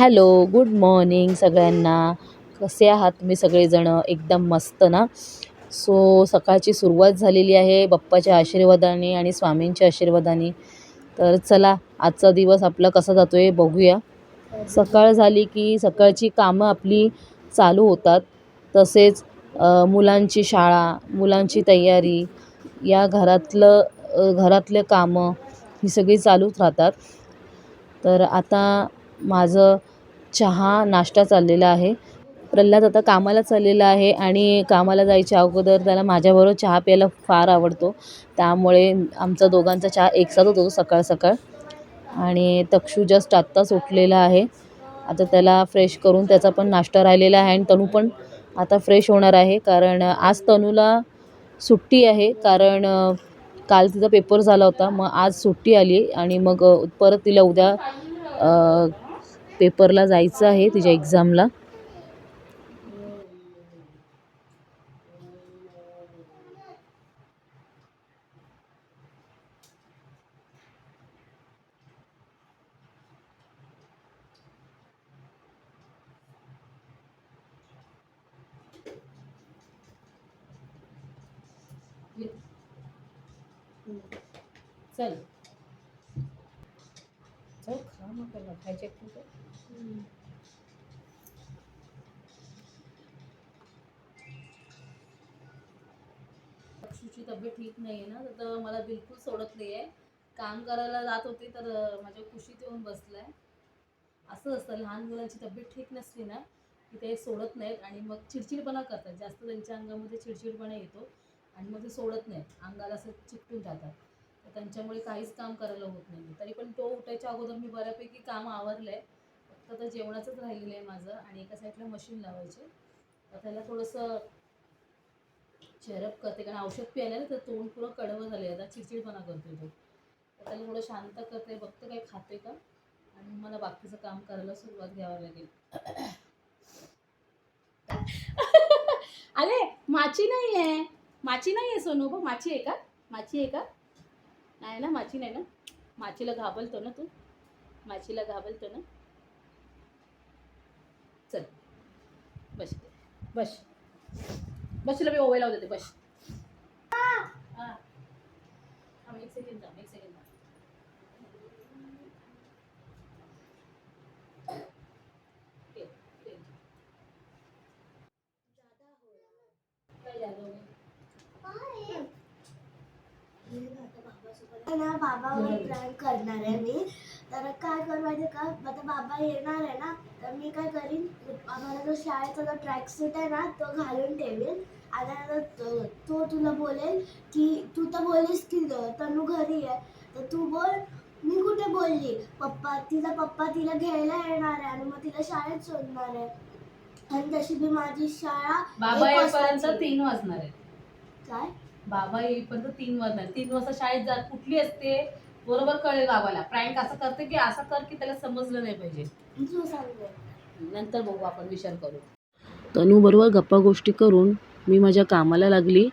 Hello good morning सगळ्यांना. कसे आहात तुम्ही सगळेजणं? एकदम मस्त ना? सो सकाळची सुरुवात झालेली आहे बाप्पाच्या आशीर्वादाने आणि स्वामींच्या आशीर्वादाने. तर चला आजचा दिवस आपला कसा जातो आहे बघूया. सकाळ झाली की सकाळची कामं आपली चालू होतात. तसेच मुलांची शाळा मुलांची तयारी या घरातलं घरातले कामं ही सगळी चालूच राहतात. तर आता माझं चहा नाश्ता चाललेला आहे. प्रल्हाद आता कामाला चाललेला आहे आणि कामाला जायच्या अगोदर त्याला माझ्याबरोबर चहा प्यायला फार आवडतो. त्यामुळे आमचा दोघांचा चहा एकसाथ होतो सकाळ सकाळ. आणि तक्षू जस्ट आत्ताच उठलेला आहे. आता त्याला फ्रेश करून त्याचा पण नाश्ता राहिलेला आहे आणि तनू पण आता फ्रेश होणार आहे. कारण आज तनूला सुट्टी आहे. कारण काल तिचा पेपर झाला होता. मग आज सुट्टी आली आणि मग परत तिला उद्या पेपरला जायचं आहे तिच्या एक्झामला चल चल खा मग त्याला खायचे अक्षूची तब्येत ठीक नाही आहे ना तर मला बिलकुल सोडत नाही आहे काम करायला जात होते तर माझ्या खुशीत येऊन बसलाय. असं असतं लहान मुलांची तब्येत ठीक नसली ना की ते सोडत नाहीत आणि मग चिडचिडपणा करतात. जास्त त्यांच्या अंगामध्ये चिडचिडपणा येतो आणि मग ते सोडत नाहीत. अंगाला असं चिकटून जातात. तर त्यांच्यामुळे काहीच काम करायला होत नाही तरी पण तो उठायच्या अगोदर मी बऱ्यापैकी काम आवरलं आहे फक्त तर जेवणाचंच राहिलेलं आहे माझं आणि एका साईडला मशीन लावायचे. तर त्याला थोडंसं चेअरअप करते कारण औषध प्यायला ना तर तोंड पुरं कडवं झाले आता चिडचिडपणा करतो तो. तर त्याला थोडं शांत करते बघते काय खाते का. आणि मला बाकीचं काम करायला सुरुवात घ्यावं लागेल. अरे माची नाही आहे माची नाही आहे सोनू बघ माची आहे का? माची आहे का? नाही ना माची नाही ना. माचीला घाबरतो ना तू. माचीला घाबरतो ना. चल. बस. बस. बस तुला मी ओवायला लावते बस. हा. एक एक प्लॅन करणार आहे मी. तर काय कर माहिती का? आता बाबा येणार आहे ना तर मी काय करीन आम्हाला जो शाळेचा जो ट्रॅक सूट आहे ना तो घालून ठेवीन आणि आता तो तो तुला बोलेल की तू तर बोललीस की तनू घरी आहे. तर तू बोल मी कुठे बोलली? पप्पा तिचा पप्पा तिला घ्यायला येणार आहे आणि मग तिला शाळेत सोडणार आहे. आणि तशी बी माझी शाळा बाबा येईपर्यंत. तीन वाजणार आहे. काय? बाबा येईपर्यंत तीन वाजणार तीन वाजता शाळेत जात कुठली असते? बरोबर कळेल बाबाला. प्रँक असं करते की असं कर की त्याला समजलं नाही पाहिजे. नंतर बघू आपण विचार करू. तनूबरोबर गप्पा गोष्टी करून मी माझ्या कामाला लागली.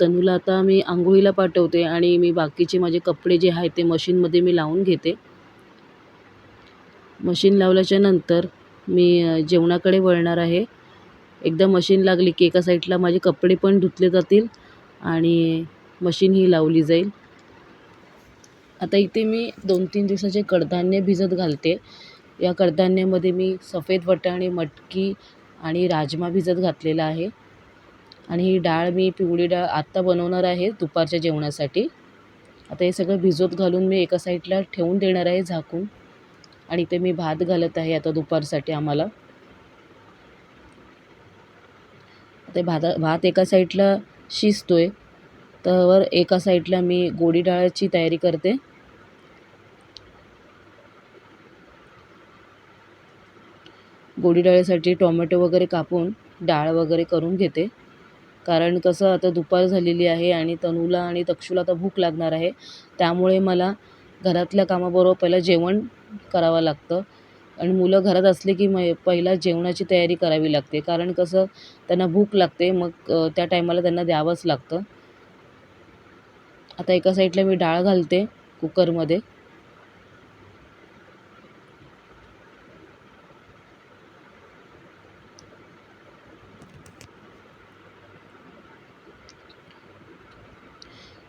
तनूला आता मी आंघोळीला पाठवते आणि मी बाकीचे माझे कपडे जे आहेत ते मशीनमध्ये मी लावून घेते. मशीन लावल्याच्या नंतर मी जेवणाकडे वळणार आहे. एकदा मशीन लागली की एका साईडला माझे कपडे पण धुतले जातील आणि मशीन ही लावली जाईल. आता इथे मी दोन तीन दिवसाचे कडधान्य भिजत घालते. या कडधान्यामध्ये मी सफेद वटाणे मटकी आणि राजमा भिजत घातलेला आहे. आणि ही डाळ मी पिवळी डाळ आत्ता बनवणार आहे दुपारच्या जेवणासाठी. आता हे सगळं भिजवत घालून मी एका साईडला ठेवून देणार आहे झाकून. आणि इथे मी भात घालत आहे आता दुपारसाठी आम्हाला. ते भात भात एका साईडला शिजतो आहे तर एका साईडला मी गोडी डाळाची तयारी करते. गोडी डाळीसाठी टोमॅटो वगैरे कापून डाळ वगैरे करून घेते. कारण कसं आता दुपार झालेली आहे आणि तनूला आणि तक्षूला आता भूक लागणार आहे. त्यामुळे मला घरातल्या कामाबरोबर पहिलं जेवण करावं लागतं. आणि मुलं घरात असले की मग पहिला जेवणाची तयारी करावी लागते. कारण कसं त्यांना भूक लागते मग त्या टायमाला त्यांना द्यावंच लागतं. आता एका साईडला मी डाळ घालते कुकरमध्ये.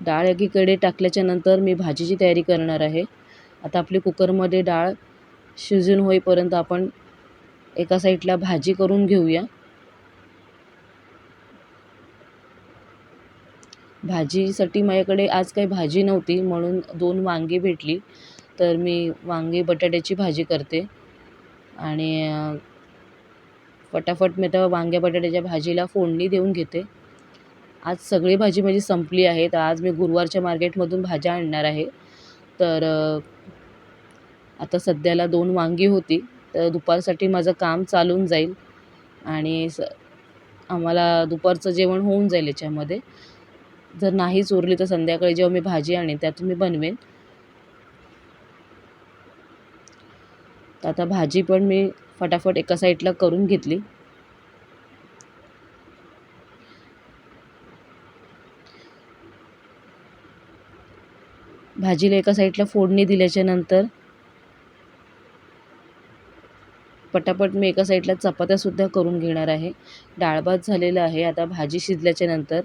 डाळ एकीकडे टाकल्याच्यानंतर मी भाजीची तयारी करणार आहे. आता आपली कुकरमध्ये डाळ शिजून होईपर्यंत आपण एका साईडला भाजी करून घेऊया. भाजीसाठी माझ्याकडे आज काही भाजी नव्हती म्हणून दोन वांगी भेटली. तर मी वांगी बटाट्याची भाजी करते. आणि फटाफट मी आता वांग्या बटाट्याच्या भाजीला फोडणी देऊन घेते. आज सगळी भाजी माझी संपली आहे तर आज मी गुरुवारच्या मार्केटमधून भाज्या आणणार आहे. तर आता सध्याला दोन वांगी होती. तर दुपारसाठी माझं काम चालून जाईल आणि स आम्हाला दुपारचं जेवण होऊन जाईल याच्यामध्ये. जर नाहीच उरली तर संध्याकाळी जेव्हा मी भाजी आणेन त्यातून मी बनवेन. तर आता भाजी पण मी फटाफट एका साईडला करून घेतली. भाजीला एका साईडला फोडणी दिल्याच्यानंतर पटापट मी एका साईडला चपात्यासुद्धा करून घेणार आहे. डाळ भात झालेला आहे. आता भाजी शिजल्याच्यानंतर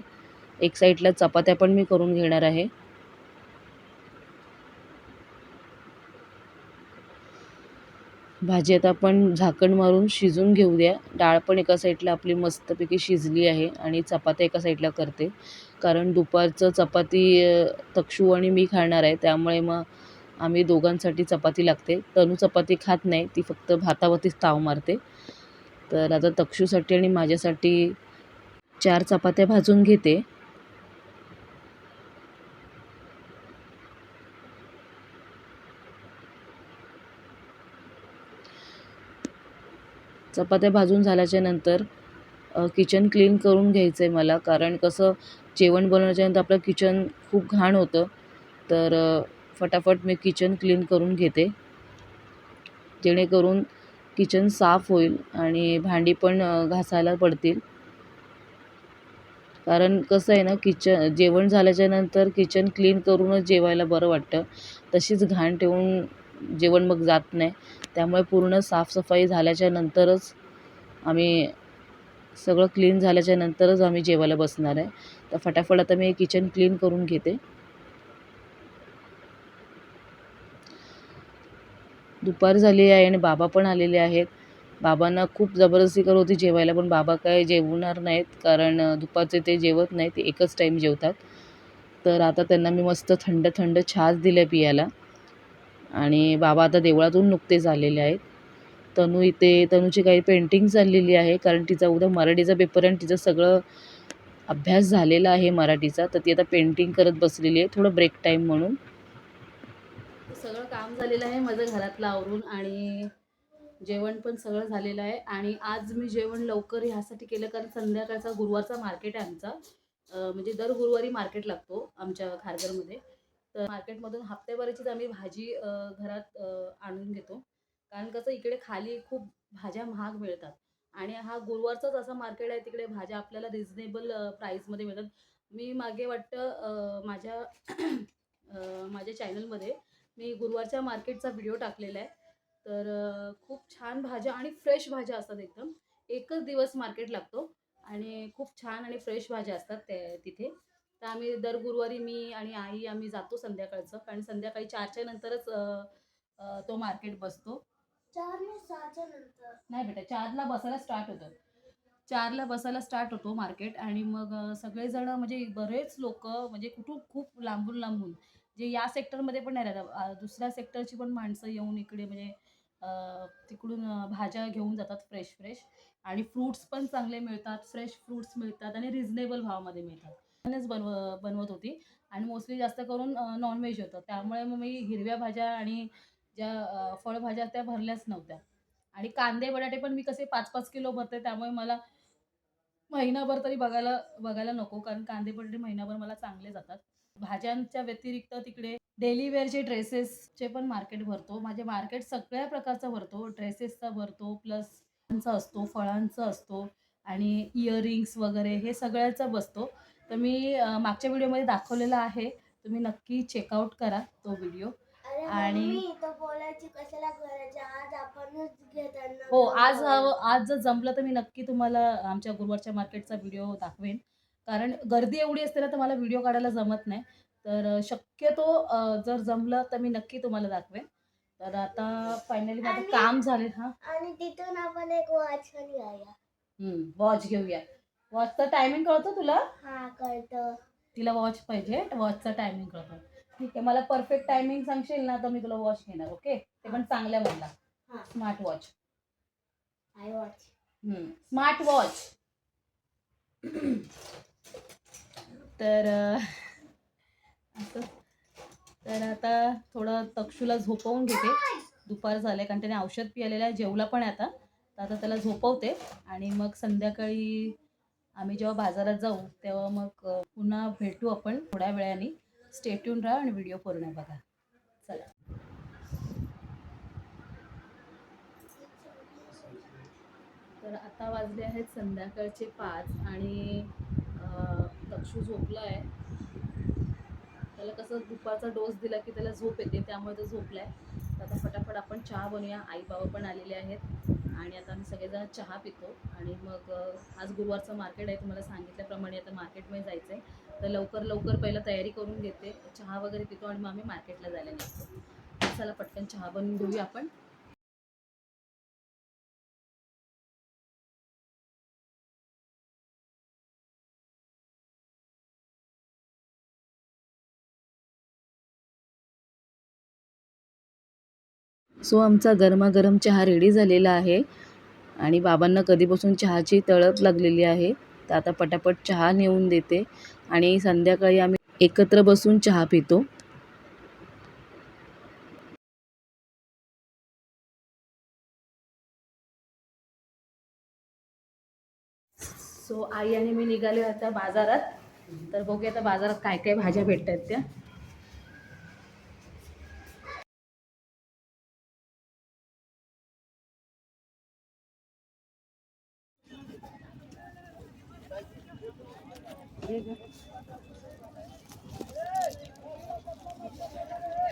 एक साईडला चपात्या पण मी करून घेणार आहे. भाजी आता आपण झाकण मारून शिजून घेऊ द्या डाळ पण एका साईडला आपली मस्तपैकी शिजली आहे आणि चपात्या एका साईडला करते. कारण दुपारचं चपाती तक्षू आणि मी खाणार आहे. त्यामुळे मग आम्ही दोघांसाठी चपाती लागते. तनू चपाती खात नाही. ती फक्त भातावरतीच ताव मारते. तर आता तक्षूसाठी आणि माझ्यासाठी चार चपात्या भाजून घेते. चपात्या भाजून झाल्याच्यानंतर किचन क्लीन करून घ्यायचं आहे मला. कारण कसं जेवण बनवल्याच्यानंतर आपलं किचन खूप घाण होतं. तर फटाफट मी किचन क्लीन करून घेते. जेणेकरून किचन साफ होईल आणि भांडी पण घासायला पडतील. कारण कसं आहे ना किचन जेवण झाल्याच्यानंतर किचन क्लीन करूनच जेवायला बरं वाटतं. तशीच घाण ठेवून जेवण मग जात नाही. त्यामुळे पूर्ण साफसफाई झाल्याच्या नंतरच आम्ही सगळं क्लीन झाल्याच्या नंतरच आम्ही जेवायला बसणार आहे. तर फटाफट आता मी किचन क्लीन करून घेते. दुपार झाली आहे आणि बाबा पण आलेले आहेत. बाबांना खूप जबरदस्ती करत होती जेवायला पण बाबा काय जेवणार नाहीत कारण दुपारचे ते जेवत नाहीत ते एकच टाईम जेवतात. तर आता त्यांना मी मस्त थंड थंड छास दिल्या पियाला. आणि बाबा आता देवळातून नुकतेच आलेले आहेत. तनू इथे तनूची काही पेंटिंग चाललेली आहे कारण तिचा उद्या मराठीचा पेपर आहे आणि तिचं सगळं अभ्यास झालेला आहे मराठीचा. तर ती आता पेंटिंग करत बसलेली आहे थोडं ब्रेक टाईम म्हणून. सगळं काम झालेलं आहे माझं घरातलं आवरून आणि जेवण पण सगळं झालेलं आहे. आणि आज मी जेवण लवकर ह्यासाठी केलं कारण संध्याकाळचा गुरुवारचा मार्केट आहे आमचा. म्हणजे दर गुरुवारी मार्केट लागतो आमच्या खारघरमध्ये. तर मार्केटमधून हप्त्याभराचीच आम्ही भाजी घरात आणून घेतो. कारण कसं इकडे खाली खूप भाज्या महाग मिळतात. आणि हा गुरुवारचाच असा मार्केट आहे तिकडे भाज्या आपल्याला रिझनेबल प्राईजमध्ये मिळतात. मी मागे वाटतं माझ्या माझ्या चॅनलमध्ये मी गुरुवारच्या मार्केटचा व्हिडिओ टाकलेला आहे. तर खूप छान भाज्या आणि फ्रेश भाज्या असतात एकदम. एकच दिवस मार्केट लागतो आणि खूप छान आणि फ्रेश भाज्या असतात ते तिथे. तर आम्ही दर गुरुवारी मी आणि आई आम्ही जातो संध्याकाळचं. कारण संध्याकाळी चारच्या नंतरच तो मार्केट बसतो. चार नाही सहाच्या नंतर. नाही बेटा चारला बसायला स्टार्ट होतं. चारला बसायला स्टार्ट होतो मार्केट आणि मग सगळेजण म्हणजे बरेच लोक म्हणजे कुठून खूप लांबून लांबून जे या सेक्टरमध्ये पण नाही राहतात दुसऱ्या सेक्टरची पण माणसं येऊन इकडे म्हणजे तिकडून भाज्या घेऊन जातात फ्रेश फ्रेश आणि फ्रूट्स पण चांगले मिळतात फ्रेश फ्रूट्स मिळतात आणि रिझनेबल भावामध्ये मिळतात. बनव बनवत होती. आणि मोस्टली जास्त करून नॉनव्हेज होतं. त्यामुळे मग मी हिरव्या भाज्या आणि ज्या फळभाज्या त्या भरल्याच नव्हत्या. आणि कांदे बटाटे पण मी कसे पाच पाच किलो भरते त्यामुळे मला महिनाभर तरी बघायला बघायला नको. कारण कांदे बटाटे महिनाभर मला चांगले जातात. भाज्यांच्या व्यतिरिक्त तिकडे डेली वेअरचे ड्रेसेसचे पण मार्केट भरतो. माझे मार्केट सगळ्या प्रकारचा भरतो. ड्रेसेसचा भरतो प्लस असतो फळांचा असतो आणि इयरिंग्स वगैरे हे सगळ्याचा बसतो. तर मी मागच्या व्हिडिओमध्ये दाखवलेला आहे. तुम्ही नक्की चेकआउट करा तो व्हिडिओ. आणि- हो आज. हवं- आज जर जमलं तर मी नक्की तुम्हाला आमच्या गुरुवारच्या मार्केटचा व्हिडिओ दाखवेन. कारण गर्दी एवढी असते ना तर मला व्हिडिओ काढायला जमत नाही. तर शक्यतो जर जमलं तर मी नक्की तुम्हाला दाखवेन. तर आता फायनली माझं काम झाले हां. आणि तिथून आपण एक वॉच घेऊया. वॉच घेऊया. वॉचचं टायमिंग कळतं तुला? हा कळतं. तिला वॉच पाहिजे वॉचचा टायमिंग कळतो. ठीक आहे मला परफेक्ट टायमिंग सांगशील ना तर मी तुला वॉच घेणार ओके ते पण चांगल्या म्हणला हा. Smart watch I watch smart watch तर अ, असं. तर आता थोडं तक्षूला झोपवून घेते. दुपार झाले कारण त्याने औषध पिलेलं आहे जेवला पण आहे आता. तर आता त्याला झोपवते. आणि मग संध्याकाळी आम्ही जेव्हा बाजारात जाऊ तेव्हा मग अ, पुन्हा भेटू आपण थोड्या वेळाने. स्टेट्यून राहा आणि व्हिडिओ पूर्ण बघा. चला. तर आता वाजले आहेत संध्याकाळचे पाच आणि दक्षू झोपला आहे त्याला कसं दुपारचा डोस दिला की त्याला झोप येते त्यामुळे तो झोपला आहे तर आता फटाफट आपण चहा बनवूया. आई बाबा पण आलेले आहेत. आणि आता आम्ही सगळेजण चहा पितो. आणि मग आज गुरुवारचं मार्केट आहे तुम्हाला सांगितल्याप्रमाणे आता मार्केटमध्ये जायचं आहे तर लवकर लवकर पहिलं तयारी करून घेते. चहा वगैरे पितो आणि मग आम्ही मार्केटला जायला निघतो. चला पटकन चहा बनवून घेऊया आपण. सो आमचा गरमागरम चहा रेडी झालेला आहे. आणि बाबांना कधीपासून चहाची तळप लागलेली आहे तर आता पटापट चहा नेऊन देते. आणि संध्याकाळी आम्ही एकत्र बसून चहा पितो. सो आई आणि मी निघाले आता बाजारात. तर बघूया आता बाजारात काय काय भाज्या भेटतात त्या.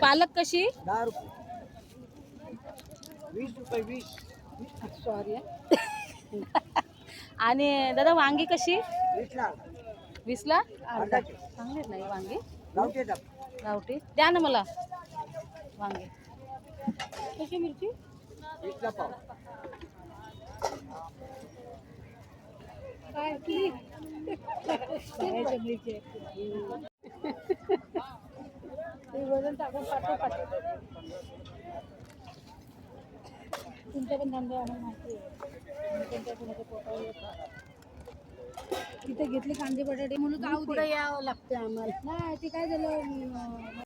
पालक कशी? दहा रुपये. वीस रुपये वीस. सॉरी आणि दादा वांगी कशी? वीसला. वीसला? अर्धा. चांगली नाही वांगी. गावठी. द्या ना मला. वांगे. कशी मिरची? वीसला पाव. काय? किती? वजन टाकून पाठव पाठव तुमच्या पण धंदे आम्हाला माहिती आहे कोणत्या कोणाच्या पोटावर येतात तिथे घेतले कांदे बटाटे म्हणून गाव पुढे यावं लागतं आम्हाला. नाही ते काय झालं? अं,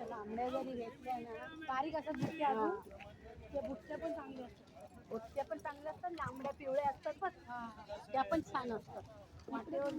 लांबड्या जरी घेतल्या ना बारीक बुट्ट्या अजून त्या बुट्ट्या पण चांगल्या असतात. बुट्ट्या पण चांगल्या असतात लांबड्या पिवळ्या असतात बघ त्या पण छान असतात. वाटेवर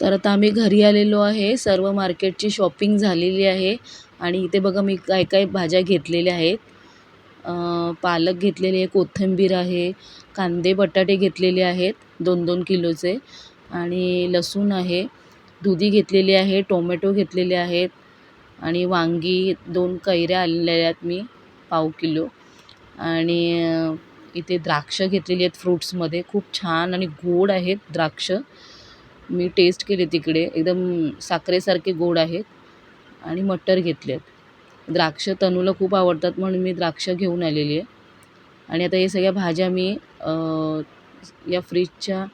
तर आता आम्ही घरी आलेलो आहे. सर्व मार्केटची शॉपिंग झालेली आहे. आणि इथे बघा मी काय काय भाज्या घेतलेल्या आहेत. पालक घेतलेली आहे कोथिंबीर आहे कांदे बटाटे घेतलेले आहेत दोन दोन किलोचे. आणि लसूण आहे दुधी घेतलेली आहे टोमॅटो घेतलेले आहेत. आणि वांगी दोन कैऱ्या आणलेल्या आहेत मी पाव किलो. आणि इथे द्राक्षं घेतलेली आहेत फ्रुट्समध्ये. खूप छान आणि गोड आहेत द्राक्षं. मी टेस्ट केले तिकडे. एकदम साखरेसारखे गोड आहेत आणि मटर घेतले आहेत द्राक्ष तनूला खूप आवडतात म्हणून मी द्राक्ष घेऊन आलेली आहे. आणि आता हे सगळ्या भाज्या मी या फ्रीजच्या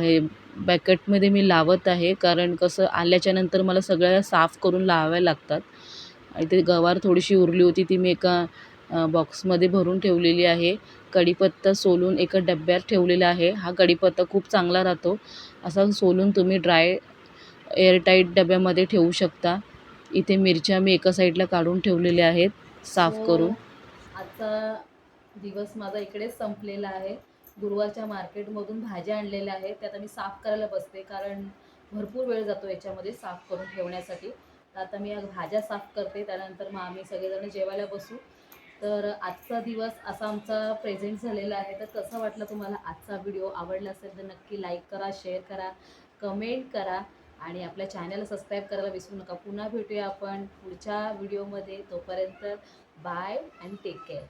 हे बॅकेटमध्ये मी लावत आहे. कारण कसं आल्याच्यानंतर मला सगळ्या साफ करून लावाव्या लागतात. आणि ते गवार थोडीशी उरली होती ती मी एका बॉक्समध्ये भरून ठेवलेली आहे. कढीपत्ता सोलून एका डब्यात ठेवलेला आहे. हा कढीपत्ता खूप चांगला राहतो. असा सोलून तुम्ही ड्राय एअरटाईट डब्यामध्ये ठेवू शकता. इथे मिरच्या मी एका साईडला काढून ठेवलेल्या आहेत. साफ So, करून. आजचा दिवस माझा इकडेच संपलेला आहे. गुरुवारच्या मार्केटमधून भाज्या आणलेल्या आहेत. त्या आता मी साफ करायला बसते कारण भरपूर वेळ जातो याच्यामध्ये साफ करून ठेवण्यासाठी. तर आता मी या भाज्या साफ करते. त्यानंतर मग आम्ही सगळेजण जेवायला बसू. तर आजचा दिवस असा आमचा प्रेझेंट झालेला आहे. तर कसं वाटलं तुम्हाला आजचा व्हिडिओ आवडला असेल तर नक्की लाईक करा शेअर करा कमेंट करा आणि आपल्या चॅनलला सबस्क्राईब करायला विसरू नका. पुन्हा भेटूया आपण पुढच्या व्हिडिओमध्ये तोपर्यंत बाय अँड टेक केअर